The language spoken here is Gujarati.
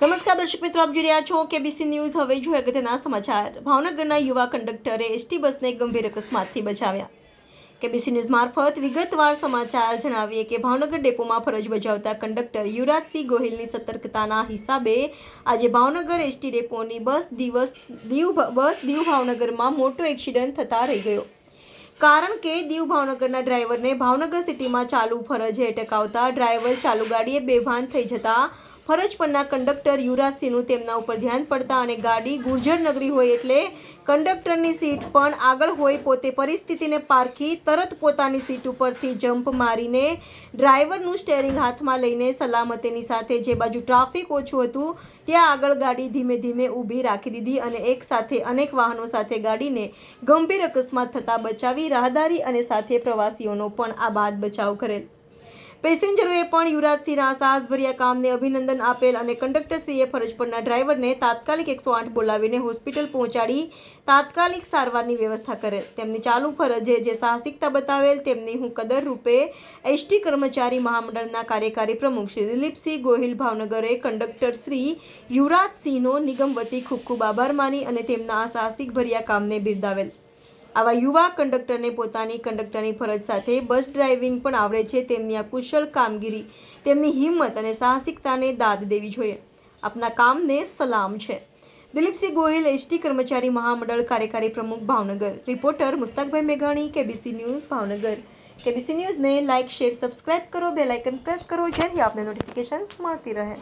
નમસ્કાર દર્શક મિત્રો, આપ જોઈ રહ્યા છો કેબીસી ન્યૂઝ હવે જોઈએ અગત્યના સમાચાર. ભાવનગરના યુવા કંડક્ટરે એસટી બસને ગંભીર અકસ્માતથી બચાવ્યા. કેબીસી ન્યૂઝ મારફત વિગતવાર સમાચાર જણાવીએ કે ભાવનગર ડેપોમાં ફરજ બજાવતા કંડક્ટર યુવરાજસિંહ ગોહિલની સતર્કતાના હિસાબે આજે ભાવનગર એસટી ડેપોની બસ દિવસ, દીવ, બસ દીવ ભાવનગરમાં મોટો એક્સિડન્ટ થતા રહી ગયો. કારણ કે દીવ ભાવનગરના ડ્રાઈવરને ભાવનગર સિટીમાં ચાલુ ફરજે અટકાવતા ડ્રાઈવર ચાલુ ગાડીએ બેભાન થઈ જતા ફરજ પરના કંડક્ટર યુવરાજસિંહનું તેમના ઉપર ધ્યાન પડતા અને ગાડી ગુર્જર નગરી હોય એટલે કંડક્ટરની સીટ પણ આગળ હોય પોતે પરિસ્થિતિને પારખી તરત પોતાની સીટ ઉપરથી જમ્પ મારીને ડ્રાઈવરનું સ્ટેરિંગ હાથમાં લઈને સલામતીની સાથે જે બાજુ ટ્રાફિક ઓછું હતું, ત્યાં આગળ ગાડી ધીમે ધીમે ઊભી રાખી દીધી અને એક સાથે અનેક વાહનો સાથે ગાડીને ગંભીર અકસ્માત થતાં બચાવી રાહદારી અને સાથે પ્રવાસીઓનો પણ આ બાદ બચાવ કરેલ. પેસેન્જરોએ પણ યુવરાજસિંહના સાહસભર્યા કામને અભિનંદન આપેલ અને કંડક્ટરશ્રીએ ફરજ પરના ડ્રાઈવરને તાત્કાલિક એકસો આઠ બોલાવીને હોસ્પિટલ પહોંચાડી તાત્કાલિક સારવારની વ્યવસ્થા કરેલ તેમની ચાલુ ફરજે જે સાહસિકતા બતાવેલ, તેમની હું કદર રૂપે એસટી કર્મચારી મહામંડળના કાર્યકારી પ્રમુખ શ્રી દિલીપસિંહ ગોહિલ ભાવનગરે કંડક્ટર શ્રી યુવરાજસિંહનો નિગમ વતી ખૂબ ખૂબ આભાર માની અને તેમના આ સાહસિક ભર્યા કામને બિરદાવેલ. આવા યુવા કંડક્ટરને પોતાની કંડક્ટરની ફરજ સાથે બસ ડ્રાઇવિંગ પણ આવડે છે. તેમની આ કુશળ કામગીરી, તેમની હિંમત અને સાહસિકતાને દાદ દેવી જોઈએ. આપના કામને સલામ છે. દિલીપસિંહ ગોહિલ એસટી કર્મચારી મહામંડળ કાર્યકારી પ્રમુખ ભાવનગર. રિપોર્ટર મુસ્તાકભાઈ મેઘાણી, કેબીસી ન્યૂઝ ભાવનગર. કેબીસી ન્યૂઝને લાઇક, શેર, સબસ્ક્રાઇબ કરો. બેલ આઇકન પ્રેસ કરો. જેથી આપને નોટિફિકેશન્સ મળતી રહે.